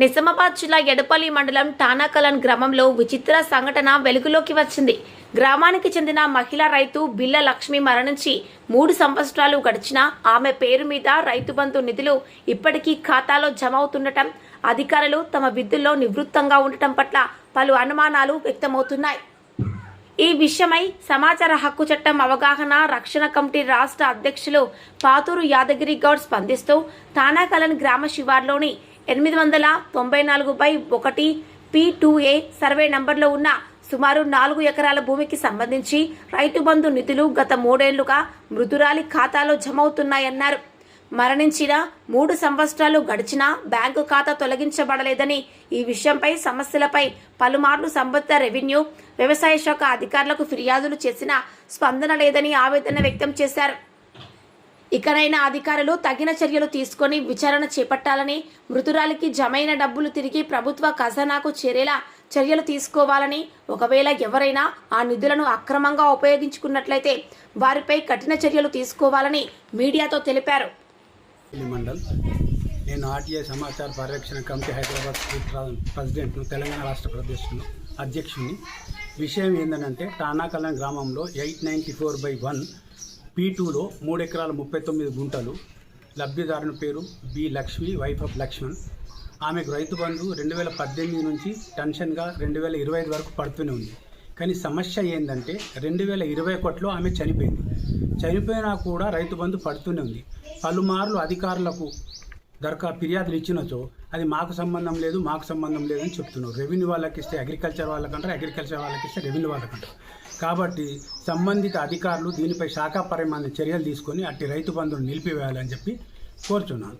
నిజామాబాద్ జిల్లా ఎడపల్లి మండలం టానాకలన్ గ్రామంలో విచిత్ర సంఘటన వెలుగులోకి వచ్చింది. గ్రామానికి చెందిన మహిళా రైతు బిల్ల లక్ష్మి మరణించి మూడు సంవత్సరాలు గడిచినా ఆమె పేరు మీద రైతు బంధు నిధులు ఇప్పటికీ ఖాతాలో జమ అవుతుండటం అధికారులు తమ విధుల్లో నివృత్తంగా ఉండటం పట్ల పలు అనుమానాలు వ్యక్తమవుతున్నాయి. ఈ విషయమై సమాచార హక్కు చట్టం అవగాహన రక్షణ కమిటీ రాష్ట్ర అధ్యక్షులు పాతూరు యాదగిరి గౌడ్ స్పందిస్తూ తానాకలన్ గ్రామ శివార్లోని ఎనిమిది వందల తొంభై నాలుగు బై ఒకటి పి టూ ఏ సర్వే నంబర్లో ఉన్న సుమారు నాలుగు ఎకరాల భూమికి సంబంధించి రైతు బంధు నిధులు గత మూడేళ్ళుగా మృదురాలి ఖాతాలో జమవుతున్నాయన్నారు. మరణించిన మూడు సంవత్సరాలు గడిచినా బ్యాంకు ఖాతా తొలగించబడలేదని ఈ విషయంపై సమస్యలపై పలుమార్లు సంబంధిత రెవెన్యూ వ్యవసాయ శాఖ అధికారులకు ఫిర్యాదులు చేసినా స్పందన లేదని ఆవేదన వ్యక్తం చేశారు. ఇకనైనా అధికారులు తగిన చర్యలు తీసుకొని విచారణ చేపట్టాలని మృతురాలికి జమైన డబ్బులు తిరిగి ప్రభుత్వ ఖజానాకు చేరేలా చర్యలు తీసుకోవాలని ఒకవేళ ఎవరైనా ఆ నిధులను అక్రమంగా ఉపయోగించుకున్నట్లయితే వారిపై కఠిన చర్యలు తీసుకోవాలని మీడియాతో తెలిపారు. నేను ఆర్టీఐ సమాచార పరిరక్షణ కమిటీ హైదరాబాద్ స్టేట్ ప్రెసిడెంట్ను తెలంగాణ రాష్ట్ర ప్రదేశ్ను అధ్యక్షుని. విషయం ఏంటంటే టానాకలం గ్రామంలో eight ninety four by one P టూలో మూడు ఎకరాల ముప్పై తొమ్మిది గుంటలు. లబ్ధిదారుని పేరు B Lakshmi wife of Lakshman. ఆమెకు రైతు బంధు రెండు వేల పద్దెనిమిది నుంచి టెన్షన్గా రెండు వేల ఇరవై ఐదు వరకు పడుతూనే ఉంది. కానీ సమస్య ఏంటంటే రెండు వేల ఇరవై ఒకటిలో ఆమె చనిపోయింది. చనిపోయినా కూడా రైతు బంధు పడుతూనే ఉంది. పలుమార్లు అధికారులకు దరఖా ఫిర్యాదులు ఇచ్చినచో అది మాకు సంబంధం లేదు మాకు సంబంధం లేదు అని చెప్తున్నారు. రెవెన్యూ వాళ్ళకి ఇస్తే అగ్రికల్చర్ వాళ్ళకంటారు అగ్రికల్చర్ వాళ్ళకి ఇస్తే రెవెన్యూ వాళ్ళకంటారు. కాబట్టి సంబంధిత అధికారులు దీనిపై శాఖాపరమైన చర్యలు తీసుకొని అట్టి రైతు బంధువులు నిలిపివేయాలని చెప్పి కోరుచున్నాను.